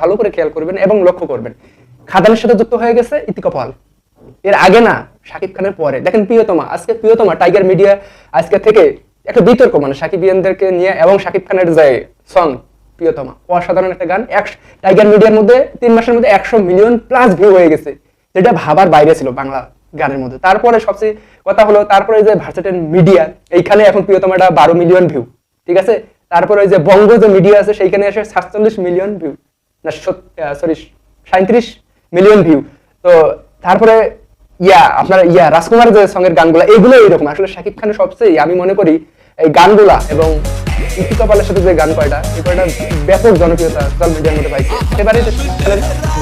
ভালো করে খেয়াল করবেন এবং লক্ষ্য করবেন খাদানের সাথে যুক্ত হয়ে গেছে ইতিকা এর আগে না শাকিব খানের পরে দেখেন প্রিয়তমা আজকে প্রিয়তমা টাইগার মিডিয়া আজকে থেকে একটা বিতর্ক মানে শাকিব ইয়ানদেরকে নিয়ে এবং শাকিব খানের যে সং প্রিয়তমা। অসাধারণ একটা গান। এক টাইগার মিডিয়ার মধ্যে তিন মাসের মধ্যে একশো মিলিয়ন প্লাস ভিউ হয়ে গেছে। যেটা ভাবার বাইরে ছিল বাংলা গানের মধ্যে। তারপরে সবচেয়ে কথা হলো, তারপরে যে ভার্সেটেন মিডিয়া এইখানে এখন প্রিয়তমাটা বারো মিলিয়ন ভিউ ঠিক আছে? তারপরে ওই যে বঙ্গ যে মিডিয়া আছে, সেইখানে এসে সাতচল্লিশ মিলিয়ন ভিউ না সরি সাঁত্রিশ মিলিয়ন ভিউ তো তারপরে, ইয়া, আপনার ইয়া, রাজকুমার যে সঙ্গের গানগুলা এগুলো এইরকম আসলে শাকিব খানের সবচেয়ে, আমি মনে করি, এই গানগুলা এবং ইতিকা পালের সাথে যে গান কয়টা, এই কয়টা ব্যাপক জনপ্রিয়তা সোশ্যাল মিডিয়ার মধ্যে পাইছে। এবারে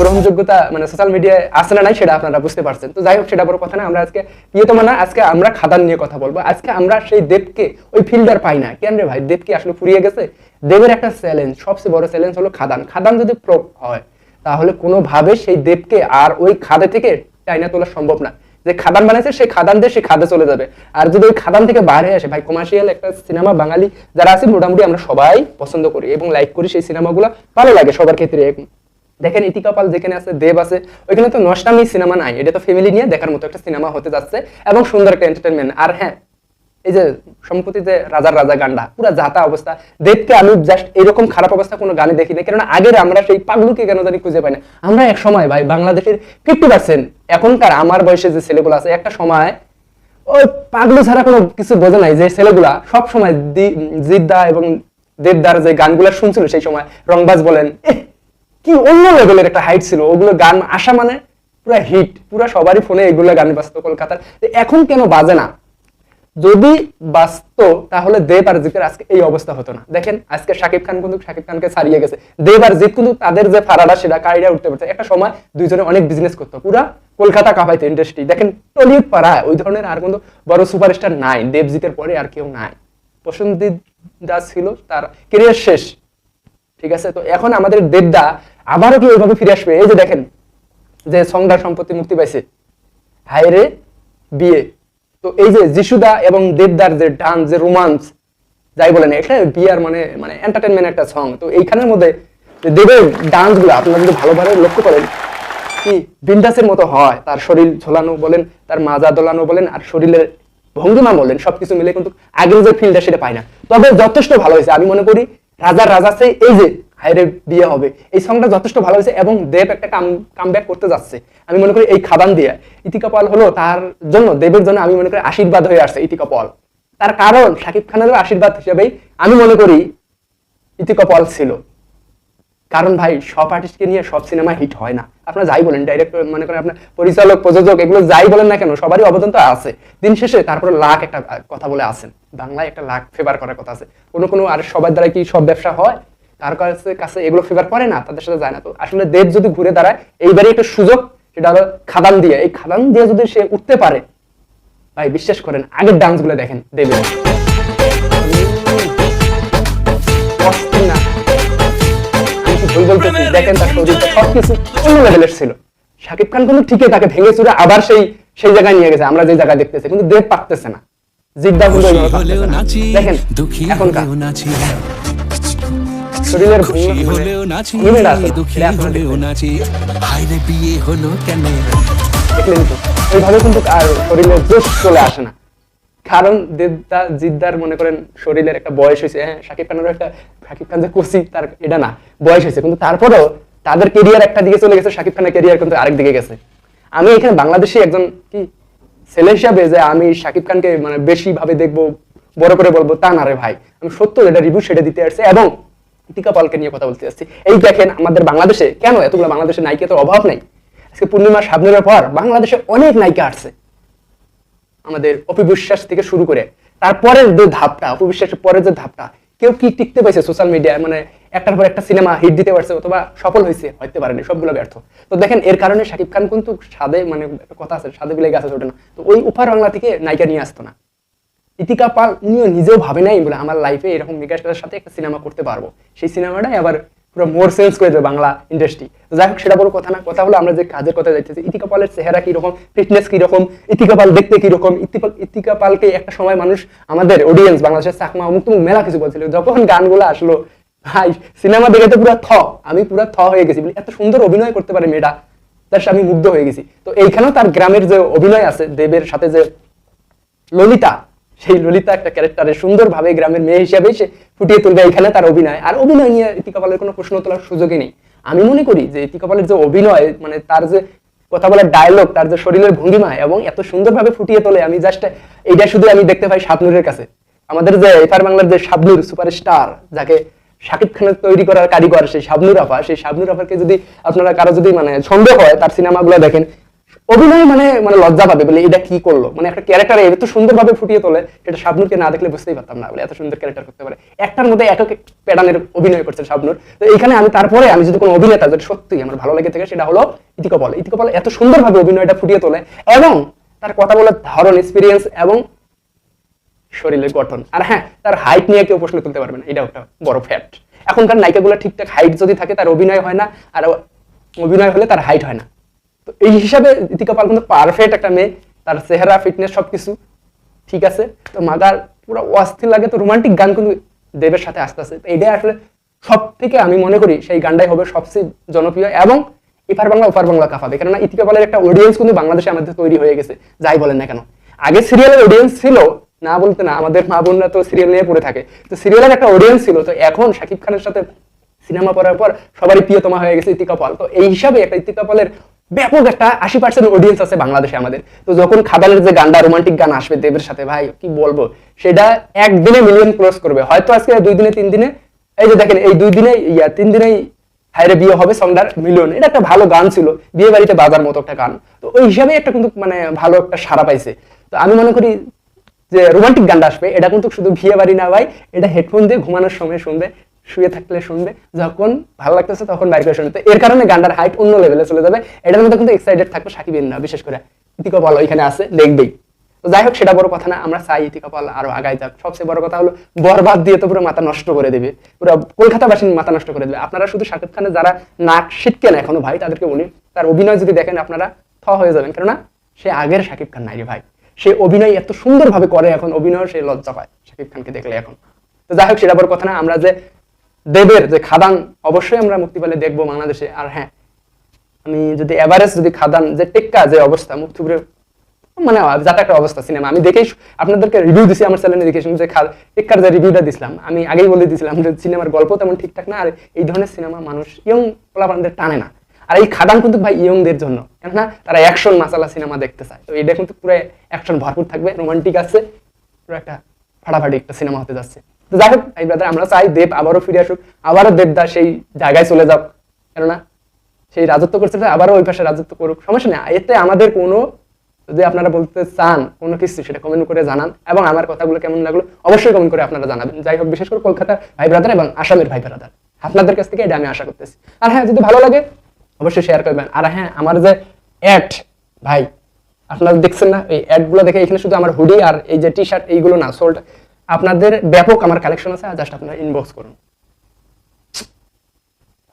গ্রহণযোগ্যতা মানে সোশ্যাল মিডিয়ায় আসে না নাই সেটা আপনারা বুঝতে পারছেন। তো যাই হোক, সেটা বড় কথা না, আমরা আজকে প্রিয়তমা না, আজকে আমরা খাদান নিয়ে কথা বলব। আজকে আমরা সেই দেবকে, ওই ফিল্ডার পাই না। কেন রে ভাই? দেব কি আসলে ফুরিয়ে গেছে? দেবের একটা চ্যালেঞ্জ সবচেয়ে বড় চ্যালেঞ্জ হলো খাদান। খাদান যদি প্রোপ হয়, তাহলে কোনোভাবে সেই দেবকে আর ওই খাদে থেকে টাইনা তোলা সম্ভব না। যে খাদান বানাইছে, সেই খাদান দিয়ে সেই খাদে চলে যাবে। আর যদি ওই খাদান থেকে বাইরে আসে, ভাই কমার্শিয়াল একটা সিনেমা বাঙালি যারা আছে, মোটামুটি আমরা সবাই পছন্দ করি এবং লাইক করি সেই সিনেমাগুলো ভালো লাগে সবার ক্ষেত্রে দেখেন ইতিকা পাল যেখানে আছে, দেব আছে, ওইখানে তো নষ্টামি সিনেমা নাই। এটা তো ফ্যামিলি নিয়ে দেখার মতো একটা সিনেমা হতে যাচ্ছে এবং সুন্দর একটা এন্টারটেনমেন্ট আর হ্যাঁ এই যে সম্প্রতি যে রাজার রাজা গানটা পুরো জাতা অবস্থা। দেবকে আমি জাস্ট এরকম খারাপ অবস্থা কোনো গানে দেখি না কেননা আগের আমরা সেই পাগলুকে কেন জানি খুঁজে পাই না। আমরা এক সময় ভাই বাংলাদেশের ফিফটি পার্সেন্ট এখনকার আমার বয়সে যে ছেলেগুলো আছে, একটা সময় ওই পাগলু ছাড়া কোনো কিছু বোঝে নাই যে ছেলেগুলা সব সময় জিদ্দা এবং দেবদার যে গানগুলা শুনছিল সেই সময়, রংবাজ বলেন কি অন্য লেভেলের একটা হাইট ছিল, ওগুলো গান আসা মানে পুরো হিট পুরো সবারই ফোনে এগুলো গান বাজতো কলকাতার। এখন কেন বাজে না? যদি বাঁচতো, তাহলে দেব আর জিতের আজকে এই অবস্থা হতো না। দেখেন, আজকে শাকিব খান কিন্তু, শাকিব খানকে ছাড়িয়ে গেছে। দেব আর জিত কিন্তু তাদের যে ফারাডা, সেটা কারিয়া উঠতে পারছে। একটা সময় দুইজনে অনেক বিজনেস করতো। পুরা কলকাতা কাঁপাইতো ইন্ডাস্ট্রি দেখেন, টলিউড পাড়ায় ওই ধরনের আর কিন্তু বড় সুপারস্টার নাই। দেবজিতের পরে আর কেউ নাই। প্রসেনজিৎ দাস ছিল তার কেরিয়ার শেষ। ঠিক আছে? তো এখন আমাদের দেবদা আবারও কি ওইভাবে ফিরে আসবে? এই যে দেখেন, যে সংদার সম্পত্তি মুক্তি পাইছে। হায়রে বিয়ে। তো এই যে যিশুদা এবং দেবদার যে ডান্স যে রোমান্স, যাই বলেন, এটা বিয়ার মানে মানে এন্টারটেনমেন্ট একটা সং তো এইখানের মধ্যে দেবের ডান্সগুলো আপনারা যদি ভালোভাবে লক্ষ্য করেন, কি বিন্দাসের মতো হয়। তার শরীর ঝোলানো বলেন, তার মাজা দোলানো বলেন, আর শরীরের ভঙ্গিমা বলেন, সবকিছু মিলে কিন্তু আগের যে ফিলটা সেটা পায় না। তবে যথেষ্ট ভালো হয়েছে। আমি মনে করি রাজার রাজা সেই, এই যে হাইরে বিয়ে হবে। এই সংটা যথেষ্ট ভালো হয়েছে এবং দেব একটা কাম কাম করতে যাচ্ছে। আমি মনে করি এই খাদান দিয়ে ইতিকা পাল হলো তার জন্য, দেবের জন্য আমি মনে করি আশীর্বাদ হয়ে আসছে ইতিকা পাল। তার কারণ শাকিব খানেরও আশীর্বাদ হিসেবেই আমি মনে করি ইতিকা পাল ছিল। কারণ ভাই, সব আর্টিস্টকে নিয়ে সব সিনেমা হিট হয় না। আপনারা যাই বলেন ডাইরেক্টর মনে করেন আপনার পরিচালক, প্রযোজক, এগুলো যাই বলেন না কেন, সবারই অবদান তো আছে। দিন শেষে তারপরে লাখ একটা কথা বলে আসেন। বাংলায় একটা লাখ ফেভার করার কথা আছে। কোনো কোনো আর সবার দ্বারা কি সব ব্যবসা হয়? কার কাছে কাছে এগুলো ফেভার করে না তাদের সাথে যায় না। তো আসলে দেব যদি ঘুরে দাঁড়ায় এইবারে একটা সুযোগ সেটা হলো খাদান দিয়ে। এই খাদান দিয়ে যদি সে উঠতে পারে ভাই বিশ্বাস করেন আগের ডান্সগুলো দেখেন দেবের দেখেন তার শরীরটা সবকিছু অন্য লেভেলের ছিল। শাকিব খান কিন্তু ঠিকই তাকে ভেঙে চুরে আবার সেই সেই জায়গায় নিয়ে গেছে। আমরা যে জায়গায় দেখতেছি কিন্তু দেব পারতেছে না। জিদ্দা কিন্তু ওইভাবে খুশি হলেও পারতেছে না। নাচি দেখেন দুঃখী এখনকার শরীরের খুশি মানে হলেও নাচি দুঃখী হলেও নাচি। হাইরে বিয়ে হলো কেন? দেখলেন তো ওইভাবে কিন্তু আর শরীরের জোশ চলে আসে না। কারণ দেবদা জিদ্দার মনে করেন শরীরের একটা বয়স হয়েছে হ্যাঁ শাকিব খানেরও একটা শাকিব খান যে তার এটা না বয়স হয়েছে। কিন্তু তারপরেও তাদের কেরিয়ার একটা দিকে চলে গেছে শাকিব খানের কেরিয়ার কিন্তু আরেক দিকে গেছে। আমি এখানে বাংলাদেশে একজন কি ছেলে হিসাবে যে আমি শাকিব খানকে মানে বেশি ভাবে দেখব বড় করে বলব তা না রে ভাই। আমি সত্য যেটা রিভিউ সেটা দিতে আসছি এবং ইতিকা পালকে নিয়ে কথা বলতে আসছি এই দেখেন আমাদের বাংলাদেশে কেন এতগুলো বাংলাদেশে নায়িকা তো অভাব নেই? আজকে পূর্ণিমা সাবনুরের পর বাংলাদেশে অনেক নায়িকা আসছে। আমাদের অপিবিশ্বাস থেকে শুরু করে তারপরের যে ধাপটা অপিবিশ্বাসের পরের যে ধাপটা, কেউ কি টিকতে পারছে সোশ্যাল মিডিয়ায় মানে একটার পর একটা সিনেমা হিট দিতে পারছে অথবা সফল হয়েছে হইতে পারেনি, সবগুলো ব্যর্থ। তো দেখেন এর কারণে শাকিব খান কিন্তু সাদে মানে কথা আছে, সাদে বিলে গাছে ওঠে না। তো ওই উপার বাংলা থেকে নায়িকা নিয়ে আসতো না। ইতিকা পাল, উনিও নিজেও ভাবে নাই বলে আমার লাইফে এরকম মেগাস্টারের সাথে একটা সিনেমা করতে পারব। সেই সিনেমাটাই আবার পুরো মোর সেন্স করে দেবে বাংলা ইন্ডাস্ট্রি যাই হোক, সেটা বড় কথা না, কথা হলো আমরা যে কাজের কথা যাইতেছি, ইতিকা পালের চেহারা কীরকম ফিটনেস কীরকম, ইতিকা পাল দেখতে কীরকম ইতিকা- ইতিকা পালকে একটা সময় মানুষ আমাদের অডিয়েন্স বাংলাদেশের চাকমা, অমুক তুমুক মেলা কিছু বলছিল। যখন গানগুলো আসলো, ভাই সিনেমা দেখে তো পুরো থ, আমি পুরো থ হয়ে গেছি এত সুন্দর অভিনয় করতে পারে মেয়েটা তার আমি মুগ্ধ হয়ে গেছি। তো এইখানেও তার গ্রামের যে অভিনয় আছে, দেবের সাথে যে ললিতা সেই ললিতা একটা ক্যারেক্টারে সুন্দরভাবে গ্রামের মেয়ে হিসেবে সে ফুটিয়ে তুলবে এখানে তার অভিনয়। আর অভিনয় নিয়ে ইতিকা পালের কোনো প্রশ্ন তোলার সুযোগই নেই। আমি মনে করি যে ইতিকা পালের যে অভিনয় মানে তার যে কথা বলার ডায়লগ তার যে শরীরের ভঙ্গিমা এবং এত সুন্দরভাবে ফুটিয়ে তোলে, আমি জাস্ট এইটা শুধু আমি দেখতে পাই শাবনুরের কাছে। আমাদের যে এফআর বাংলার যে শাবনুর সুপারস্টার যাকে শাকিব খানের তৈরি করার কারিগর, সেই শাবনুর আফা, সেই শাবনুর আফাকে যদি আপনারা কারও যদি মানে সন্দেহ হয়, তার সিনেমাগুলো দেখেন অভিনয় মানে মানে লজ্জা পাবে, বলে এটা কি করল? মানে একটা ক্যারেক্টার এত সুন্দরভাবে ফুটিয়ে তোলে সেটা শাবনুরকে না দেখলে বুঝতেই পারতাম না, বলে এত সুন্দর ক্যারেক্টার করতে পারে। একটার মধ্যে একক প্যাডানের অভিনয় করছে শাবনুর। তো এখানে আমি তারপরে আমি যদি কোনো অভিনেতা যদি সত্যি আমার ভালো লেগে থাকে, সেটা হলো ইতিকা পল ইতিকা পল এত সুন্দরভাবে অভিনয়টা ফুটিয়ে তোলে এবং তার কথা বলার ধরন এক্সপিরিয়েন্স এবং শরীরের গঠন। আর হ্যাঁ তার হাইট নিয়ে কেউ প্রশ্ন তুলতে পারবে না এটা একটা বড় ফ্যাক্ট এখনকার নায়িকাগুলো ঠিকঠাক হাইট যদি থাকে, তার অভিনয় হয় না, আর অভিনয় হলে তার হাইট হয় না। তো এই হিসাবে ইতিকা পাল কিন্তু পারফেক্ট একটা মেয়ে, তার চেহারা ফিটনেস সবকিছু ঠিক আছে। তো মাগার পুরো অস্থির লাগে, তো রোমান্টিক গান কিন্তু দেবের সাথে আসতে আসতে। তো এটাই আসলে সব থেকে আমি মনে করি সেই গানটাই হবে সবচেয়ে জনপ্রিয় এবং এপার বাংলা, ওপার বাংলা কাঁপাবে কেননা ইতিকা পালের একটা অডিয়েন্স কিন্তু বাংলাদেশে আমাদের তৈরি হয়ে গেছে, যাই বলেন না কেন। আগে সিরিয়ালের অডিয়েন্স ছিল, না বলতে না, আমাদের মা বোনরা তো সিরিয়াল নিয়ে পড়ে থাকে। তো সিরিয়ালের একটা অডিয়েন্স ছিল, তো এখন শাকিব খানের সাথে সিনেমা করার পর সবারই প্রিয়তমা হয়ে গেছে ইতিকা পাল। তো এই হিসাবে একটা ইতিকা পালের ব্যাপক একটা আশি পার্সেন্ট অডিয়েন্স আছে বাংলাদেশে আমাদের। তো যখন খাদালের যে গানটা রোমান্টিক গান আসবে দেবের সাথে, ভাই, কি বলব? সেটা একদিনে মিলিয়ন ক্রস করবে। হয়তো আজকে দুই দিনে, তিন দিনে, এই যে দেখেন, এই দুই দিনে ইয়া, তিন দিনেই হাইরে বিয়ে হবে সংডার মিলিয়ন এটা একটা ভালো গান ছিল, বিয়ে বাড়িতে বাজার মতো একটা গান। তো ওই হিসাবে একটা কিন্তু মানে ভালো একটা সারা পাইছে। তো আমি মনে করি যে রোমান্টিক গানটা আসবে, এটা কিন্তু শুধু বিয়ে বাড়ি না, ভাই, এটা হেডফোন দিয়ে ঘুমানোর সময় শুনবে। শুয়ে থাকলে শুনবে। যখন ভালো লাগতেছে তখন বাইর করে শুনবে। তো এর কারণে গানটার হাইট অন্য লেভেলে চলে যাবে। এটার মধ্যে কিন্তু এক্সাইটেড থাকবে সাকিব না বিশেষ করে ইতিকা পাল এখানে আছে, দেখবেই। তো যাই হোক, সেটা বড় কথা না, আমরা চাই ইতিকা পাল আরও আগায় যাক। সবচেয়ে বড় কথা হলো, বরবাদ দিয়ে তো পুরো মাথা নষ্ট করে দেবে। পুরো কলকাতাবাসীর মাথা নষ্ট করে দেবে। আপনারা শুধু শাকিব খানের যারা নাক শিটকেন এখনও ভাই, তাদেরকে বলি, তার অভিনয় যদি দেখেন আপনারা, থ হয়ে যাবেন। কেননা, সে আগের শাকিব খান নাই রে ভাই। সে অভিনয় এত সুন্দরভাবে করে এখন অভিনয় সে লজ্জা পায় শাকিব খানকে দেখলে এখন। তো যাই হোক, সেটা বড় কথা না, আমরা যে দেবের যে খাদান, অবশ্যই আমরা মুক্তি পেলে দেখব বাংলাদেশে। আর হ্যাঁ আমি যদি এভারেস্ট যদি খাদান, যে টেক্কা, যে অবস্থা, মুক্তিপুরে মানে যাতে একটা অবস্থা সিনেমা আমি দেখেই আপনাদেরকে রিভিউ দিছি আমার চ্যানেলে দেখেছি যে টেক্কার যে রিভিউটা দিছিলাম, আমি আগেই বলে দিয়েছিলাম যে সিনেমার গল্প তেমন ঠিকঠাক না, আর এই ধরনের সিনেমা মানুষ ইয়ং পোলাপানদের টানে না। আর এই খাদান কিন্তু ভাই ইয়ংদের জন্য, কেননা তারা অ্যাকশন মাসালা সিনেমা দেখতে চায়। তো এটা কিন্তু পুরো অ্যাকশন ভরপুর থাকবে রোমান্টিক আছে, পুরো একটা ফাটাফাটি একটা সিনেমা হতে যাচ্ছে। তো যাই হোক, এই ব্রাদার, আমরা চাই দেব আবারও ফিরে আসুক, আবারও দেবদা সেই জায়গায় চলে যাক। কেননা সেই রাজত্ব করছে আবারও ওই পাশে রাজত্ব করুক। সমস্যা নেই, এতে আমাদের কোনো, যদি আপনারা বলতে চান কোনো কিছু, সেটা কমেন্ট করে জানান। এবং আমার কথাগুলো কেমন লাগল, অবশ্যই কমেন্ট করে আপনারা জানাবেন। যাই হোক, বিশেষ করে কলকাতার ভাই ব্রাদার এবং আসামের ভাই ব্রাদার। আপনাদের কাছ থেকে এটা আমি আশা করতেছি। আর হ্যাঁ যদি ভালো লাগে, অবশ্যই শেয়ার করবেন। আর হ্যাঁ আমার যে অ্যাড ভাই, আপনারা দেখছেন না, এই অ্যাডগুলো দেখে এখানে শুধু আমার হুডি আর এই যে টি শার্ট এইগুলো না সোল্ড আপনাদের ব্যাপক আমার কালেকশন আছে জাস্ট আপনারা ইনবক্স করুন।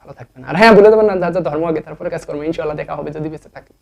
ভালো থাকবেন। আর হ্যাঁ বলে দেবেন না, যা যা ধর্ম আগে, তারপরে কাজ করব ইনশাল্লাহ দেখা হবে যদি বেঁচে থাকি।